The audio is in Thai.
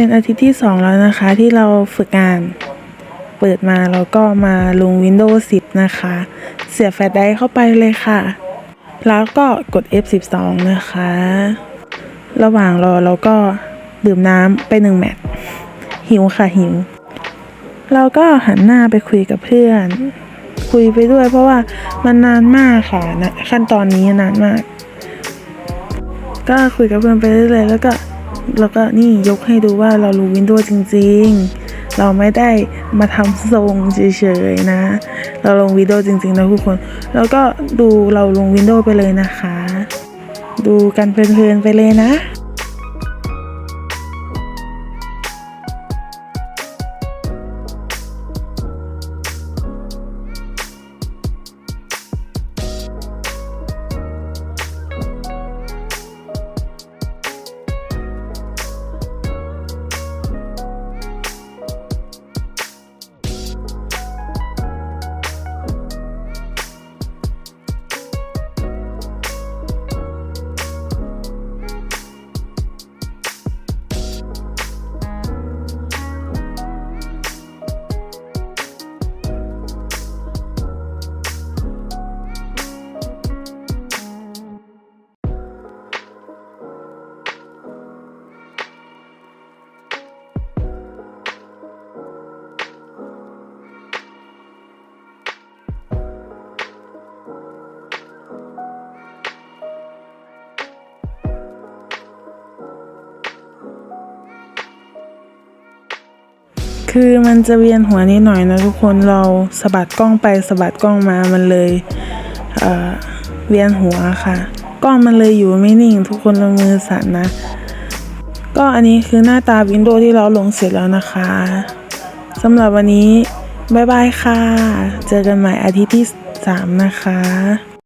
เป็นอาทิตย์ที่ 2 แล้วนะคะ ที่เราฝึกงาน เปิดมาแล้วก็มาลง Windows 10 นะคะ เสียบแฟลชไดรฟ์เข้าไปเลยค่ะ แล้วก็กด F12 นะคะ ระหว่างรอเราก็ดื่มน้ำไปหนึ่งแมตช์หิวค่ะหิว เราก็หันหน้าไปคุยกับเพื่อน คุยไปด้วยเพราะว่ามันนานมากค่ะนะขั้นตอนนี้นานมาก ก็คุยกับเพื่อนไปเรื่อยๆแล้วก็ แล้วก็นี่ยกให้ดูว่าเรารู้ Windows จริง ๆ เราไม่ได้มาทำทรงเฉยๆนะ เราลง Windows จริงๆนะทุกคน แล้วก็ดูเราลง Windows ไปเลยนะคะ ดูกันเพลินๆไปเลยนะ คือมันจะเวียนหัวนิดหน่อยนะทุกคนเราสะบัดกล้องไปสะบัดกล้องมามันเลยเอ่อเวียนหัวค่ะ กล้องมันเลยอยู่ไม่นิ่ง ทุกคนละมือสั่นนะ ก็อันนี้คือหน้าตาวินโดว์ที่เราลงเสร็จแล้วนะคะสำหรับวันนี้บายบายค่ะ เจอกันใหม่อาทิตย์ที่ 3 นะคะ